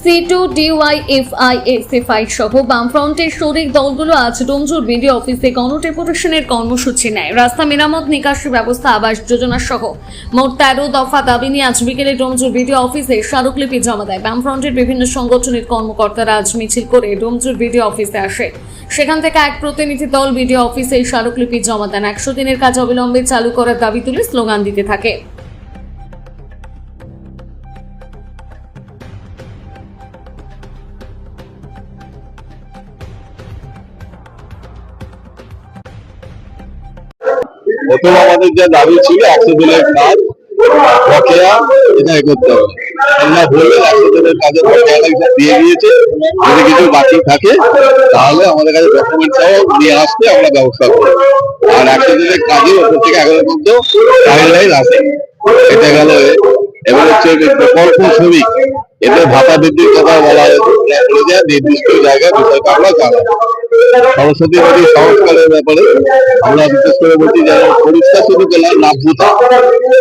C two ডিওয়াইএফআইএসএফআই সহ বামফ্রন্টের শরিক দলগুলো আজ ডোমজুর বিডিও অফিসে গণডেপুটেশনের কর্মসূচি নেয়। রাস্তা মেরামত নিকাশি ব্যবস্থা, আবাস যোজনা সহ মোট তেরো দফা দাবি নিয়ে আজ বিকেলে ডোমজুর বিডিও অফিসে স্মারকলিপি জমা দেয়। বামফ্রন্টের বিভিন্ন সংগঠনের কর্মকর্তারা আজ মিছিল করে ডোমজুর বিডিও অফিসে আসে। সেখান থেকে এক প্রতিনিধি দল বিডিও অফিসে স্মারকলিপি জমা দেন। একশো দিনের কাজ অবিলম্বে চালু করার দাবি তুলে স্লোগান দিতে থাকে। প্রথম আমাদের যা দাবি ছিল একশো দিনের কাজ বকেয়া এটা করতে হবে। আমরা বললেন একশো কাজের বকেয়া দিয়ে দিয়েছে, যদি কিছু বাকি থাকে, তাহলে আমাদের কাছে ডকুমেন্ট সহ নিয়ে আসতে আমরা ব্যবস্থা করব। আর একশো দিনের কাজের ওপর থেকে এখনও পর্যন্ত গাইডলাইন আছে এটা গেল। এবার হচ্ছে প্রকল্প শ্রমিক এদের ভাতা বৃদ্ধির কথা বলা হয়েছে। নির্দিষ্ট জায়গায় বিষয়টা আমরা জানাব। সরস্বতী নদী সংস্কারের ব্যাপারে আমরা বিশেষ করে বলছি যে পরিষ্কার শুধু করলাম নাভ্যতা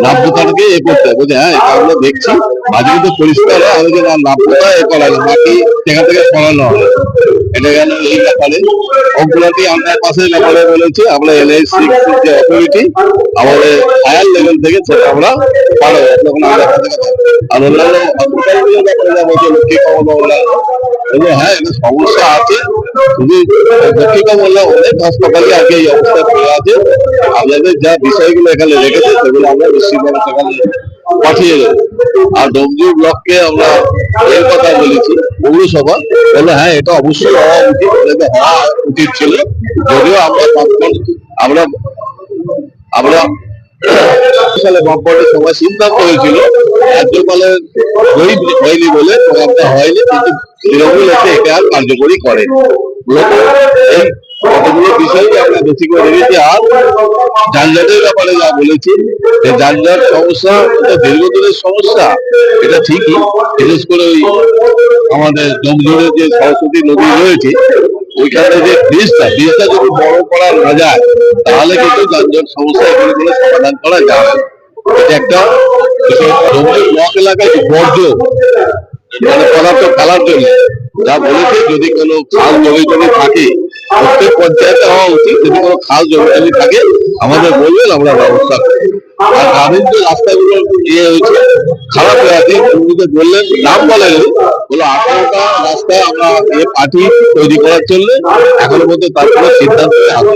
নাভ্যতাটাকে এ করতে হবে। যে হ্যাঁ এটা আমরা দেখছি। মাঝে মধ্যে পরিষ্কার হয় আমাদের নাভ্যতা এ করা যায়। বাকি সেখান থেকে সরানো হবে। এটা গেল এই ব্যাপারে অগ্রগতি আমরা পাশের ব্যাপারে বলেছি। আমরা এলআই সিক্স যে অথরিটি আমাদের হায়ার লেভেল থেকে সেটা আমরা পারো আমরা আর অন্যান্য হসপিটালগুলোর ব্যাপারে যা বলছে লক্ষ্মী অন্যান্য বলল হ্যাঁ এটা সমস্যা আছে। শুধু দক্ষিণা বললে অনেক হাসপাতালে আগে এই অবস্থা পড়ে আছে আপনাদের যা বিষয়গুলো এখানে রেখেছে, সেগুলো আমরা নিশ্চিতভাবে সেখানে পাঠিয়ে দেবো। আর ডোমজু ব্লককে আমরা এর কথা বলেছি, পৌরসভা। বলল হ্যাঁ এটা অবশ্যই হওয়া উচিত হওয়া উচিত ছিল। যদিও আমরা আমরা আমরা সালে বামপন্টের সময় সিদ্ধান্ত হয়েছিল রাজ্যপালের হয়নি বলে প্রোগ্রামটা হয়নি, কিন্তু তৃণমূল এসে একে আর কার্যকরী কতগুলো আমরা বেশি করে রেখেছি আর যানজটের ব্যাপারে যা বলেছি, যে যানজট সমস্যা, এটা দীর্ঘদিনের সমস্যা, এটা ঠিকই, বিশেষ করে ওই আমাদের যে সরস্বতী নদী রয়েছে, ওইখানে যে ব্রিজটা ব্রিজটা যদি বড় করা না যায়, তাহলে কিন্তু যানজট সমস্যা এখানে সমাধান করা যাবে। মানে যদি কোনো খাল জমি জমি থাকে, প্রত্যেক পঞ্চায়েতে হওয়া উচিত, যদি কোনো খাল জমি জমি থাকে, আমাদের বলবেন, আমরা ব্যবস্থা আর গ্রামীণ যে রাস্তাগুলো ইয়ে হয়েছে, খারাপ হয়ে আছে উনিতে বললেন, নাম বলেন বলো রাস্তা আমরা ইয়ে পার্টি তৈরি করার জন্য, এখনও পর্যন্ত তার কোনো সিদ্ধান্ত আছে